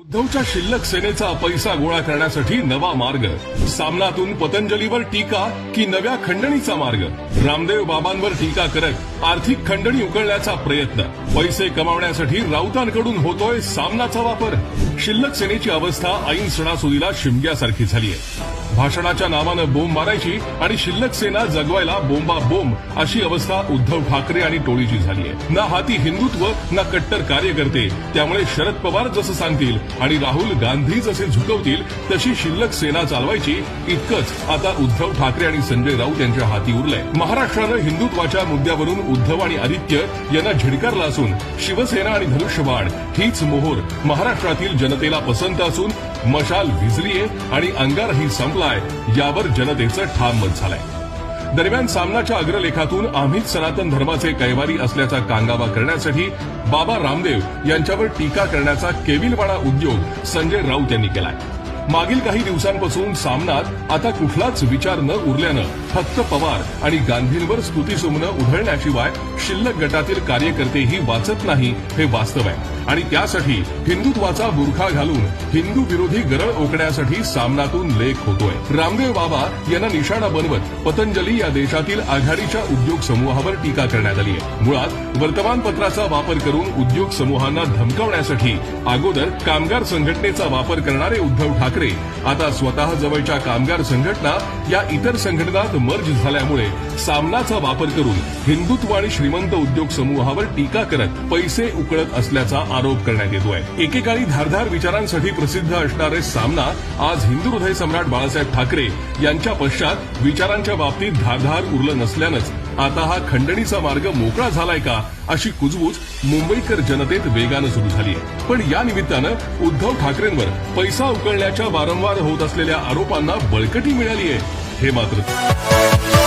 उद्धवच्या शिल्लक सेनेचा पैसा गोळा करण्यासाठी नवा मार्ग. सामनातून पतंजलीवर टीका की नव्या खंडणीचा मार्ग? रामदेव बाबांवर टीका करत आर्थिक खंडणी उकळण्याचा प्रयत्न. पैसे कमावण्यासाठी राऊतांकडून होतोय सामनाचा वापर. शिल्लक सेनेची अवस्था ऐन सणासुदीला शिमग्यासारखी झालीय. भाषणाच्या नावानं बोंब मारायची आणि शिल्लक सेना जगवायला बोंबा बोंब अशी अवस्था उद्धव ठाकरे आणि टोळीची झाली आहे ना हाती हिंदुत्व ना कट्टर कार्यकर्ते. त्यामुळे शरद पवार जसं सांगतील आणि राहुल गांधी जसे झुकवतील तशी शिल्लक सेना चालवायची इतकंच आता उद्धव ठाकरे आणि संजय राऊत यांच्या हाती उरलंय. महाराष्ट्रानं हिंदुत्वाच्या मुद्द्यावरून उद्धव आणि आदित्य यांना झिडकारलं असून शिवसेना आणि धनुष्यबाण हीच मोहोर महाराष्ट्रातील जनतेला पसंत असून मशाल विजलीये आणि अंगारही संपलाय यावर जनतेचं ठाम मत झालंय. दरम्यान सामनाच्या अग्रलेखातून आम्हीच सनातन धर्माचे कैवारी असल्याचा कांगावा करण्यासाठी बाबा रामदेव यांच्यावर टीका करण्याचा केविलवाडा उद्योग संजय राऊत यांनी केलाय. मागील काही दिवसांपासून सामनात आता कुठलाच विचार न उरल्यानं फक्त पवार आणि गांधींवर स्तुतीसुमनं उधळण्याशिवाय शिल्लक गटातील कार्यकर्तेही वाचत नाही हे वास्तव आहे. आणि त्यासाठी हिंदुत्वाचा बुरखा घालून हिंदू विरोधी गरळ ओकण्यासाठी सामनातून लेख होतोय. रामदेव बाबा यांना निशाणा बनवत पतंजली या देशातील आघाडीच्या उद्योग समूहावर टीका करण्यात आली आहे. मुळात वर्तमानपत्राचा वापर करून उद्योग समूहांना धमकावण्यासाठी अगोदर कामगार संघटनेचा वापर करणारे उद्धव ठाकरे आता स्वतः जवळच्या कामगार संघटना या इतर संघटनात मर्ज झाल्यामुळे सामनाचा वापर करून हिंदुत्व आणि श्रीमंत उद्योग समूहावर टीका करत पैसे उकळत असल्याचा आरोप करण्यात येतोय. एकेकाळी धारधार विचारांसाठी प्रसिद्ध असणारे सामना आज हिंदू हृदय सम्राट बाळासाहेब ठाकरे यांच्या पश्चात विचारांच्या बाबतीत धारधार उरलं नसल्यानंच आता हा खंडणीचा मार्ग मोकळा झालाय का अशी कुजबूज मुंबईकर जनतेत वेगानं सुरू झाली आहे पण या निमित्तानं उद्धव ठाकरेंवर पैसा उकळण्याच्या वारंवार होत असलेल्या आरोपांना बळकटी मिळाली आहे हे मात्र.